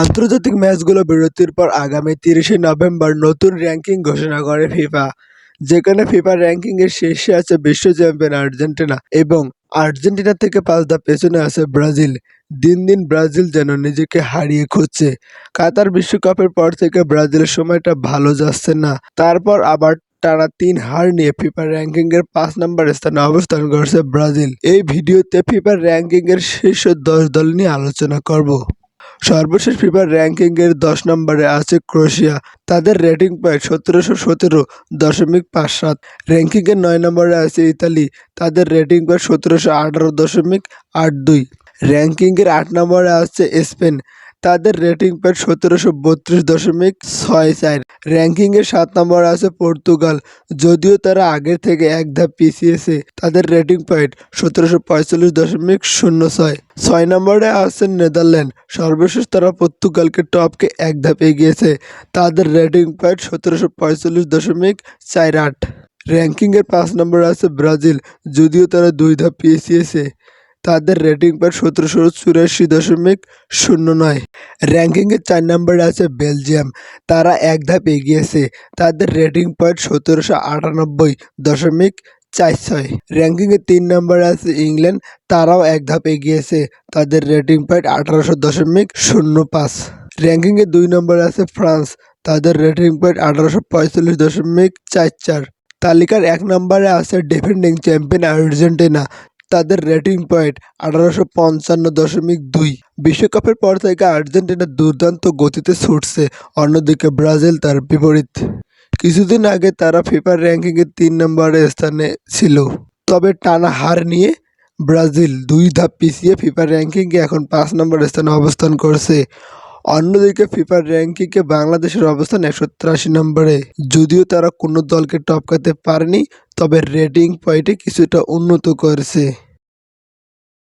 আন্তর্জাতিক ম্যাচগুলো বিরতির পর আগামী তিরিশে নভেম্বর নতুন র্যাঙ্কিং ঘোষণা করে ফিফা, যেখানে ফিফা র্যাঙ্কিংয়ের শীর্ষে আছে বিশ্ব চ্যাম্পিয়ন আর্জেন্টিনা এবং আর্জেন্টিনা থেকে পাঁচ ধাপ পেছনে আছে ব্রাজিল। দিন দিন ব্রাজিল যেন নিজেকে হারিয়ে খুঁজছে। কাতার বিশ্বকাপের পর থেকে ব্রাজিলের সময়টা ভালো যাচ্ছে না। তারপর আবার টানা তিন হার নিয়ে ফিফার র্যাঙ্কিং এর পাঁচ নম্বর স্থানে অবস্থান করছে ব্রাজিল। এই ভিডিওতে ফিফার র্যাঙ্কিং এর শীর্ষ দশ দল নিয়ে আলোচনা করব। সর্বশেষ ফিফার র্যাঙ্কিংয়ের দশ নম্বরে আছে ক্রোয়েশিয়া। তাদের রেটিং পয়েন্ট সতেরোশো সতেরো দশমিক পাঁচ সাত। র্যাঙ্কিংয়ের নয় নম্বরে আছে ইতালি। তাদের রেটিং পয়েন্ট সতেরোশো আঠারো দশমিক আট দুই। র্যাঙ্কিংয়ের আট নম্বরে আছে স্পেন। তাদের রেটিং পয়েন্ট সতেরোশো বত্রিশ দশমিক ছয় চার। র্যাঙ্কিং এর সাত নম্বর আছে পর্তুগাল, যদিও তারা আগের থেকে এক ধাপ পিছিয়েছে। তাদের রেটিং পয়েন্ট সতেরোশো পঁয়তাল্লিশ দশমিক শূন্য ছয়। ছয় নম্বরে আছে নেদারল্যান্ড, সর্বশেষ তারা পর্তুগালকে টপকে এক ধাপ এগিয়েছে। তাদের রেটিং পয়েন্ট সতেরোশো পঁয়তাল্লিশ দশমিক চার আট। র্যাঙ্কিংয়ের পাঁচ নম্বরে আছে ব্রাজিল, যদিও তারা দুই ধাপ পিছিয়েছে। তাদের রেটিং পয়েন্ট সতেরোশো চুরাশি দশমিক শূন্য নয়। র্যাঙ্কিংয়ের চার নম্বরে আছে বেলজিয়াম তারা এক ধাপ এগিয়েছে। তাদের রেটিং পয়েন্ট সতেরোশো আটানব্বই দশমিক চার ছয়। র্যাঙ্কিংয়ে তিন নম্বরে আছে ইংল্যান্ড তারাও এক ধাপ এগিয়েছে। তাদের রেটিং পয়েন্ট আঠারোশো দশমিক শূন্য পাঁচ। র্যাঙ্কিংয়ে দুই নম্বরে আছে ফ্রান্স তাদের রেটিং পয়েন্ট আঠারোশো পঁয়তাল্লিশ দশমিক চার চার। তালিকার এক নম্বরে আছে ডিফেন্ডিং চ্যাম্পিয়ন আর্জেন্টিনা তাদের রেটিং পয়েন্ট আঠারোশো পঞ্চান্ন দশমিক দুই। বিশ্বকাপের পর থেকে আর্জেন্টিনা দুর্দান্ত গতিতে ছুটছে, অন্যদিকে ব্রাজিল তার বিপরীত। কিছুদিন আগে তারা ফিফার র্যাঙ্কিংয়ে তিন নম্বরে স্থানে ছিল। তবে টানা হার নিয়ে ব্রাজিল দুই ধাপ পিছিয়ে ফিফার র্যাঙ্কিংয়ে এখন পাঁচ নম্বর স্থানে অবস্থান করছে। অন্যদিকে ফিফার র্যাঙ্কিংয়ে বাংলাদেশের অবস্থান একশো তিরাশি নম্বরে। যদিও তারা কোনো দলকে টপকাতে পারেনি, তবে রেটিং পয়েন্টে কিছুটা উন্নত করেছে।